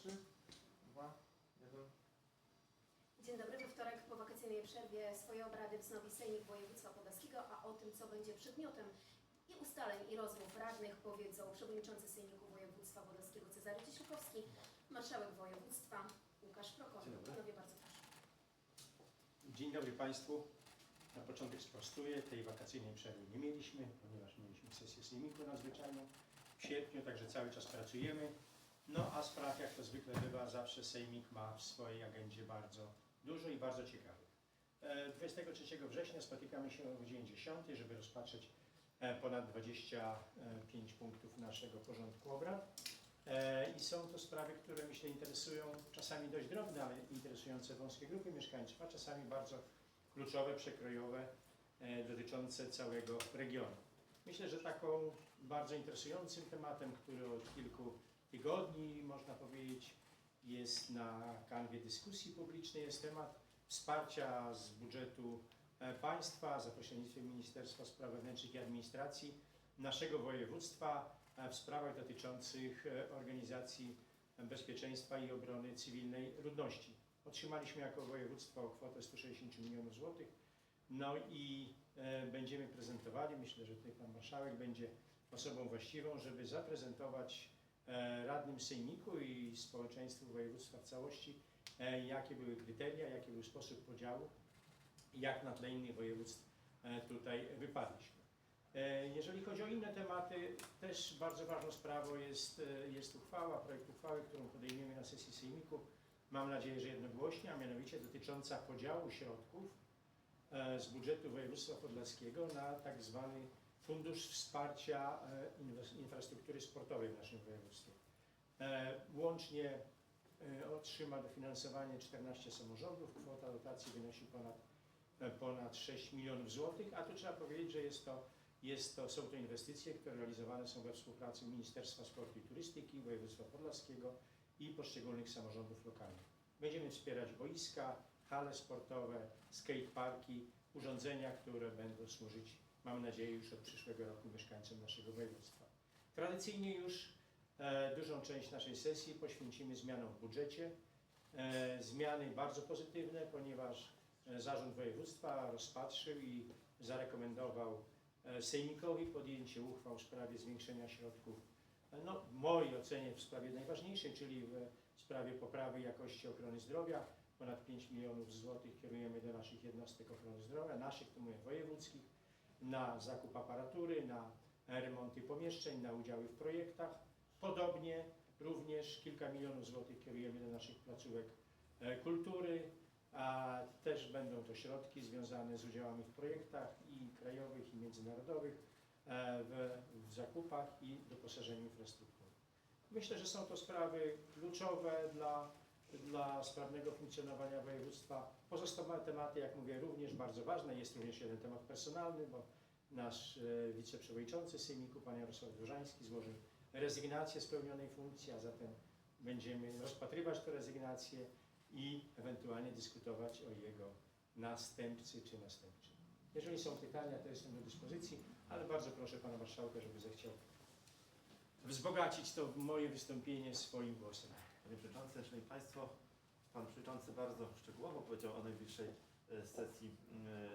3, 2, 1. Dzień dobry. We wtorek po wakacyjnej przerwie swoje obrady wznowi Sejmik Województwa Podlaskiego, a o tym, co będzie przedmiotem i ustaleń i rozmów radnych powiedzą przewodniczący Sejmiku Województwa Podlaskiego Cezary Ciesiłkowski, marszałek województwa Łukasz Prokop. Dzień dobry. Panowie, bardzo proszę. Dzień dobry Państwu. Na początek sprostuję. Tej wakacyjnej przerwy nie mieliśmy, ponieważ mieliśmy sesję sejmiku nadzwyczajną w sierpniu, także cały czas pracujemy. No a spraw, jak to zwykle bywa, zawsze sejmik ma w swojej agendzie bardzo dużo i bardzo ciekawych. E, 23 września spotykamy się o godzinie 10, żeby rozpatrzeć e, ponad 25 punktów naszego porządku obrad. E, I są to sprawy, które myślę interesują czasami dość drobne, ale interesujące wąskie grupy mieszkańców, a czasami bardzo kluczowe, przekrojowe, e, dotyczące całego regionu. Myślę, że taką bardzo interesującym tematem, który od kilku tygodni, można powiedzieć, jest na kanwie dyskusji publicznej, jest temat wsparcia z budżetu e, państwa za pośrednictwem Ministerstwa Spraw Wewnętrznych i Administracji naszego województwa e, w sprawach dotyczących e, organizacji bezpieczeństwa i obrony cywilnej ludności. Otrzymaliśmy jako województwo kwotę 160 milionów złotych. No i będziemy prezentowali, myślę, że tutaj pan marszałek będzie osobą właściwą, żeby zaprezentować radnym sejmiku i społeczeństwu województwa w całości, e, jakie były kryteria, jaki był sposób podziału jak na tle innych województw e, tutaj wypadliśmy. E, Jeżeli chodzi o inne tematy, też bardzo ważną sprawą jest, e, jest uchwała, projekt uchwały, którą podejmiemy na sesji sejmiku, mam nadzieję, że jednogłośnie, a mianowicie dotycząca podziału środków e, z budżetu województwa podlaskiego na tak zwany Fundusz Wsparcia e, Infrastruktury Sportowej w naszym województwie. E, Łącznie e, otrzyma dofinansowanie 14 samorządów, kwota dotacji wynosi ponad, ponad 6 milionów złotych, a tu trzeba powiedzieć, że jest to, jest to, są to inwestycje, które realizowane są we współpracy Ministerstwa Sportu i Turystyki, województwa podlaskiego i poszczególnych samorządów lokalnych. Będziemy wspierać boiska, hale sportowe, skateparki, urządzenia, które będą służyć, mam nadzieję, już od przyszłego roku mieszkańcom naszego województwa. Tradycyjnie już e, dużą część naszej sesji poświęcimy zmianom w budżecie. E, zmiany bardzo pozytywne, ponieważ e, Zarząd Województwa rozpatrzył i zarekomendował e, Sejmikowi podjęcie uchwał w sprawie zwiększenia środków no, w mojej ocenie w sprawie najważniejszej, czyli w sprawie poprawy jakości ochrony zdrowia. Ponad 5 milionów złotych kierujemy do naszych jednostek ochrony zdrowia, naszych, to mówię, wojewódzkich, na zakup aparatury, na remonty pomieszczeń, na udziały w projektach. Podobnie również kilka milionów złotych kierujemy do naszych placówek e, kultury, a też będą to środki związane z udziałami w projektach i krajowych, i międzynarodowych e, w, w zakupach i doposażeniu infrastruktury. Myślę, że są to sprawy kluczowe dla, dla sprawnego funkcjonowania województwa. Pozostałe tematy, jak mówię, również bardzo ważne. Jest również jeden temat personalny, bo nasz e, wiceprzewodniczący Sejmiku, pan Jarosław Dłużański, złożył rezygnację z pełnionej funkcji, a zatem będziemy rozpatrywać tę rezygnację i ewentualnie dyskutować o jego następcy czy następczyni. Jeżeli są pytania, to jestem do dyspozycji, ale bardzo proszę pana marszałka, żeby zechciał wzbogacić to moje wystąpienie swoim głosem. Panie Przewodniczący, Szanowni Państwo, Pan Przewodniczący bardzo szczegółowo powiedział o najbliższej e, sesji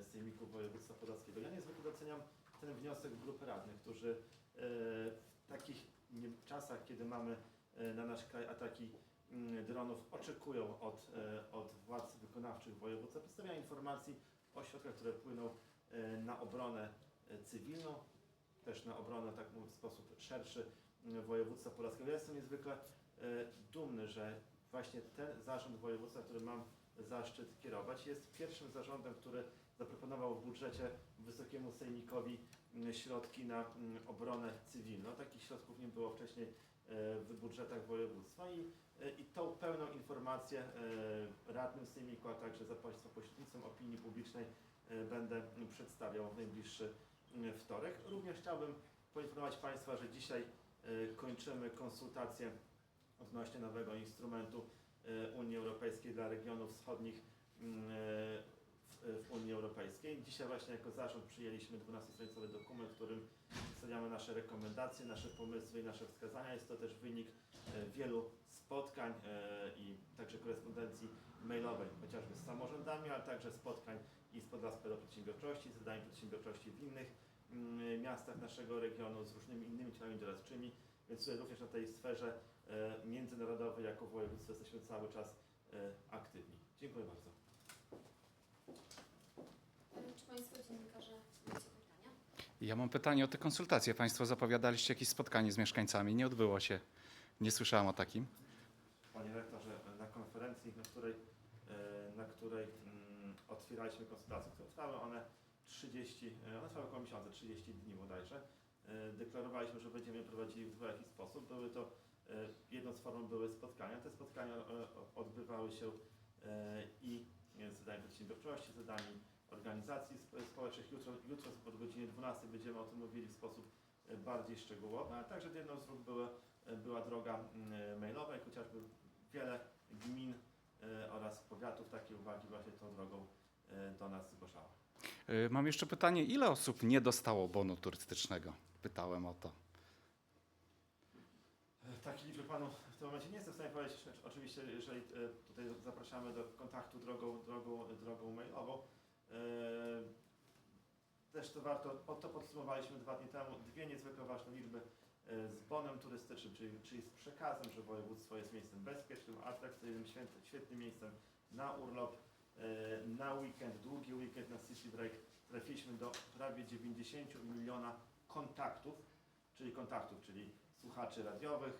e, Sejmiku Województwa Podlaskiego. Ja niezwykle doceniam ten wniosek grupy radnych, którzy e, w takich czasach, kiedy mamy na nasz kraj ataki mm, dronów, oczekują od, od władz wykonawczych województwa przedstawiania informacji o środkach, które płyną na obronę cywilną, też na obronę, tak w sposób szerszy województwa podlaskiego. Ja jestem niezwykle dumny, że właśnie ten zarząd województwa, który mam zaszczyt kierować, jest pierwszym zarządem, który zaproponował w budżecie Wysokiemu Sejmikowi m, środki na m, obronę cywilną. Takich środków nie było wcześniej e, w budżetach województwa i, e, i tą pełną informację e, radnym Sejmiku, a także za Państwa pośrednictwem opinii publicznej e, będę przedstawiał w najbliższy m, wtorek. Również chciałbym poinformować Państwa, że dzisiaj e, kończymy konsultacje odnośnie nowego instrumentu e, Unii Europejskiej dla regionów wschodnich mm, e, w, w Unii Europejskiej. Dzisiaj właśnie jako zarząd przyjęliśmy 12-stronicowy dokument, w którym przedstawiamy nasze rekomendacje, nasze pomysły i nasze wskazania. Jest to też wynik e, wielu spotkań e, i także korespondencji mailowej, chociażby z samorządami, ale także spotkań i z Podlaskiego Przedsiębiorczości, z zadaniem przedsiębiorczości w innych mm, miastach naszego regionu, z różnymi innymi ciałami doradczymi, więc tutaj również na tej sferze e, międzynarodowej jako województwo jesteśmy cały czas e, aktywni. Dziękuję bardzo. E, Czy Państwo dziennikarze macie pytania? Ja mam pytanie o te konsultacje. Państwo zapowiadaliście jakieś spotkanie z mieszkańcami. Nie odbyło się. Nie słyszałam o takim. Panie rektorze, na konferencji, na której, na której mm, otwieraliśmy konsultacje, które trwały one 30, e, one trwały około miesiąca, 30 dni bodajże, deklarowaliśmy, że będziemy prowadzili w dwojaki sposób. Były to, e, jedną z form były spotkania. Te spotkania e, odbywały się e, i z zadaniem przedsiębiorczości, zadaniami organizacji sp- społecznych. Jutro, jutro od godziny 12 będziemy o tym mówili w sposób e, bardziej szczegółowy, a także jedną z dróg były, e, była droga mailowa, jak chociażby wiele gmin e, oraz powiatów takie uwagi właśnie tą drogą e, do nas zgłaszało. Y, Mam jeszcze pytanie, ile osób nie dostało bonu turystycznego? Pytałem o to. E, Takiej liczby panu w tym momencie nie jestem w stanie powiedzieć. Znaczy, Oczywiście, jeżeli e, tutaj zapraszamy do kontaktu drogą, drogą, drogą mailową. E, Też to warto, po- to podsumowaliśmy dwa dni temu, dwie niezwykle ważne liczby z bonem turystycznym, czyli, czyli z przekazem, że województwo jest miejscem bezpiecznym, atrakcyjnym, świetnym miejscem na urlop, na weekend, długi weekend, na city break. Trafiliśmy do prawie 90 miliona kontaktów, czyli kontaktów, czyli słuchaczy radiowych,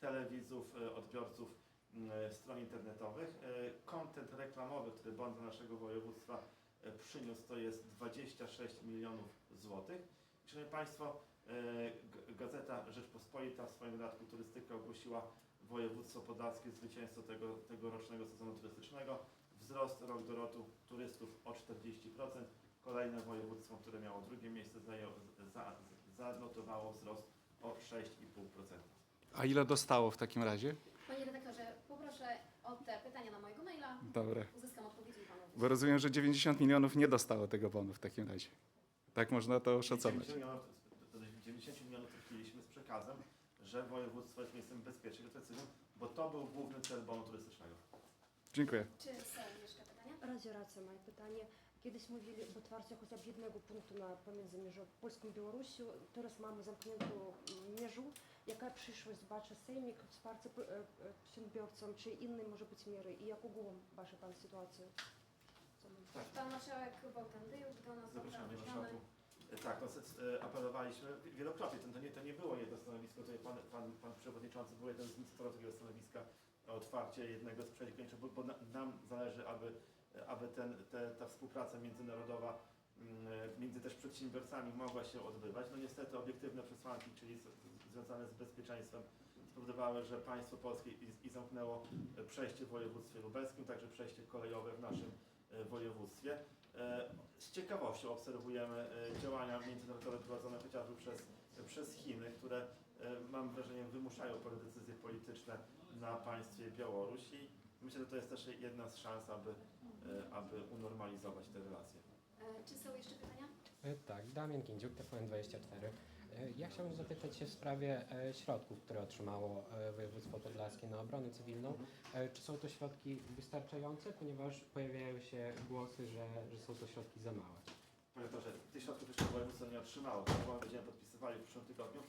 telewizów, e, odbiorców e, stron internetowych. E, Content reklamowy, który bon dla naszego województwa e, przyniósł, to jest 26 milionów złotych. Szanowni Państwo, e, Gazeta Rzeczpospolita w swoim dodatku turystykę ogłosiła województwo podlaskie zwycięzcą tego, tegorocznego sezonu turystycznego. Wzrost rok do roku turystów o 40%. Kolejne województwo, które miało drugie miejsce, zajęło, za, zanotowało wzrost o 6,5%. A ile dostało w takim razie? Panie redaktorze, poproszę o te pytania na mojego maila. Dobra. Uzyskam odpowiedzi i Panu Bo rozumiem, że 90 milionów nie dostało tego bonu w takim razie. Tak można to oszacować. 90 milionów, to 90 milionów trafiliśmy z przekazem, że województwo jest miejscem bezpiecznym, bo to był główny cel bonu turystycznego. Dziękuję. Czy? Razie racja, moje pytanie. Kiedyś mówili об otwarciu chociaż jednego punktu na pomiędzy mierzą Polską i Białorusią. Teraz mamy zamkniętą mierzą. Jaka przyszłość zobaczy Sejmik, wsparcie e, e, przedsiębiorcom, czy inne może być miery i jak ogółem Wasza Pan sytuację? Tak. Pan marszałek Bogdan Dyjuk do nas Zapraszamy, marszałku. E, Tak, no, apelowaliśmy wielokrotnie, to, to, nie, to nie było jedno stanowisko, tutaj pan, pan, pan przewodniczący był jeden z inicjatorów takiego stanowiska o otwarcie jednego z przedsięwzięć, bo, bo na, nam zależy, aby, aby ten, te, ta współpraca międzynarodowa mm, e, między też przedsiębiorcami mogła się odbywać. No niestety obiektywne przesłanki, czyli związane z bezpieczeństwem spowodowały, że państwo polskie i, i zamknęło e, przejście w województwie lubelskim, także przejście kolejowe w naszym e, województwie. E, Z ciekawością obserwujemy e, działania międzynarodowe prowadzone chociażby przez, przez Chiny, które e, mam wrażenie wymuszają decyzje polityczne na państwie Białoruś i myślę, że to jest też jedna z szans, aby, e, aby unormalizować te relacje. E, Czy są jeszcze pytania? E, Tak, Damian Kindziuk, TVN24. E, Ja chciałbym zapytać się w sprawie środków, które otrzymało województwo podlaskie na obronę cywilną. Czy są to środki wystarczające, ponieważ pojawiają się głosy, że, że są to środki za małe? Panie to, że tych środków jeszcze województwo nie otrzymało, to będziemy podpisywali w przyszłym tygodniu.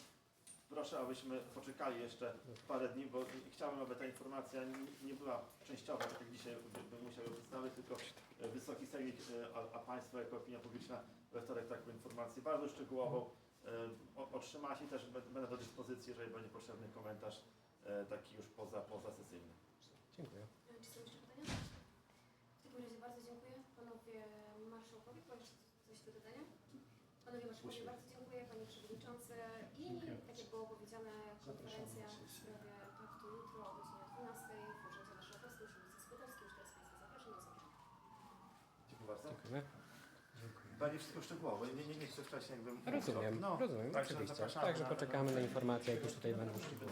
Proszę, abyśmy poczekali jeszcze parę dni, bo chciałbym, aby ta informacja nie, była częściowa, tak jak dzisiaj by- bym musiał ją przedstawić, tylko e, Wysoki Sejmik, e, a, a Państwo jako opinia publiczna we wtorek taką informację bardzo szczegółową e, o- otrzymacie i też bę- będę do dyspozycji, jeżeli będzie potrzebny komentarz taki już poza, poza sesyjny. Dziękuję. Czy są jeszcze pytania? W takim razie bardzo dziękuję panowie marszałkowi. Pan coś do dodania? Panowie marszałkowie, bardzo dziękuję panie przewodniczący i tak jak było powiedziane, konferencja w sprawie paktu jutro o godzinie 12 w Urzędzie Marszałkowskim przy ulicy Skłodowskiej. Już teraz Państwa zapraszam do zobaczenia. Dziękuję bardzo. Dziękujemy. Będzie wszystko szczegółowe, nie, nie, nie chcę wcześniej jakby... Rozumiem, No, rozumiem, także oczywiście. Także poczekamy na informacje, jak już tutaj będą szczegóły.